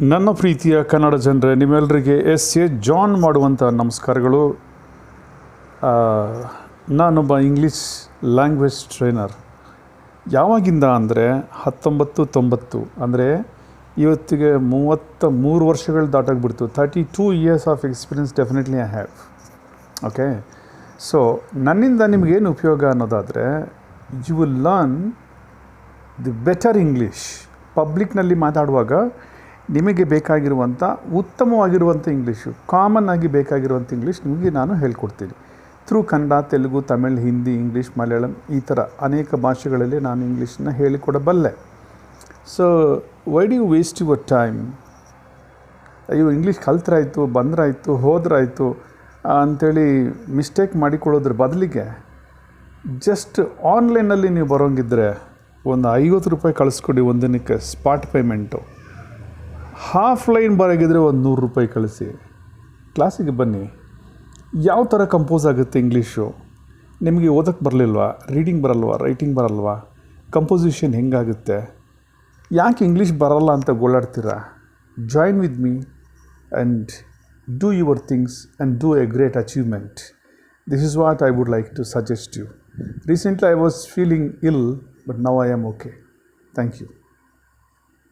ನನ್ನ ಪ್ರೀತಿಯ ಕನ್ನಡ ಜನರೇ ನಿಮ್ಮೆಲ್ಲರಿಗೆ ಎಸ್ ಎ ಜಾನ್ ಮಾಡುವಂಥ ನಮಸ್ಕಾರಗಳು. ನಾನೊಬ್ಬ ಇಂಗ್ಲೀಷ್ ಲ್ಯಾಂಗ್ವೇಜ್ ಟ್ರೈನರ್. ಯಾವಾಗಿಂದ ಅಂದರೆ ಹತ್ತೊಂಬತ್ತು ತೊಂಬತ್ತು, ಅಂದರೆ ಇವತ್ತಿಗೆ ಮೂವತ್ತ ಮೂರು ವರ್ಷಗಳು ದಾಟಾಗ್ಬಿಡ್ತು. Thirty two years of experience definitely I have okay so ನನ್ನಿಂದ ನಿಮಗೇನು ಉಪಯೋಗ ಅನ್ನೋದಾದರೆ you will learn the better English ಪಬ್ಲಿಕ್ನಲ್ಲಿ ಮಾತಾಡುವಾಗ ನಿಮಗೆ ಬೇಕಾಗಿರುವಂಥ ಉತ್ತಮವಾಗಿರುವಂಥ ಇಂಗ್ಲೀಷು ಕಾಮನ್ ಆಗಿ ಬೇಕಾಗಿರುವಂಥ ಇಂಗ್ಲೀಷ್ ನಿಮಗೆ ನಾನು ಹೇಳ್ಕೊಡ್ತೀನಿ. ಥ್ರೂ ಕನ್ನಡ, ತೆಲುಗು, ತಮಿಳ್, ಹಿಂದಿ ಇಂಗ್ಲೀಷ್ ಮಲಯಾಳಂ ಈ ಥರ ಅನೇಕ ಭಾಷೆಗಳಲ್ಲಿ ನಾನು ಇಂಗ್ಲೀಷನ್ನ ಹೇಳಿಕೊಡಬಲ್ಲೆ. So why do you waste your time ಅಯ್ಯೋ ಇಂಗ್ಲೀಷ್ ಕಲ್ತ್ರಾಯಿತು, ಬಂದ್ರಾಯ್ತು, ಹೋದ್ರಾಯಿತು ಅಂಥೇಳಿ ಮಿಸ್ಟೇಕ್ ಮಾಡಿಕೊಳ್ಳೋದ್ರ ಬದಲಿಗೆ ಜಸ್ಟ್ ಆನ್ಲೈನಲ್ಲಿ ನೀವು ಬರೋಂಗಿದ್ರೆ ಒಂದು ಐವತ್ತು ರೂಪಾಯಿ ಕಳಿಸ್ಕೊಡಿ ಒಂದಿನಕ್ಕೆ ಸ್ಪಾಟ್ ಪೇಮೆಂಟು ಹಾಫ್ ಲೈನ್ ಬರೋಗಿದ್ರೆ ಒಂದು ನೂರು ರೂಪಾಯಿ ಕಳಿಸಿ. ಕ್ಲಾಸಿಗೆ ಬನ್ನಿ. ಯಾವ ಥರ ಕಂಪೋಸ್ ಆಗುತ್ತೆ ಇಂಗ್ಲೀಷು ನಿಮಗೆ ಓದಕ್ಕೆ ಬರಲಿಲ್ವಾ? ರೀಡಿಂಗ್ ಬರಲ್ವಾ? ರೈಟಿಂಗ್ ಬರಲ್ವಾ? ಕಂಪೋಸಿಷನ್ ಹೆಂಗಾಗುತ್ತೆ? ಯಾಕೆ ಇಂಗ್ಲೀಷ್ ಬರಲ್ಲ ಅಂತ ಗೋಳಾಡ್ತೀರಾ? Join with me and do your things and do a great achievement this is what I would like to suggest you recently I was feeling ill but now I am okay thank you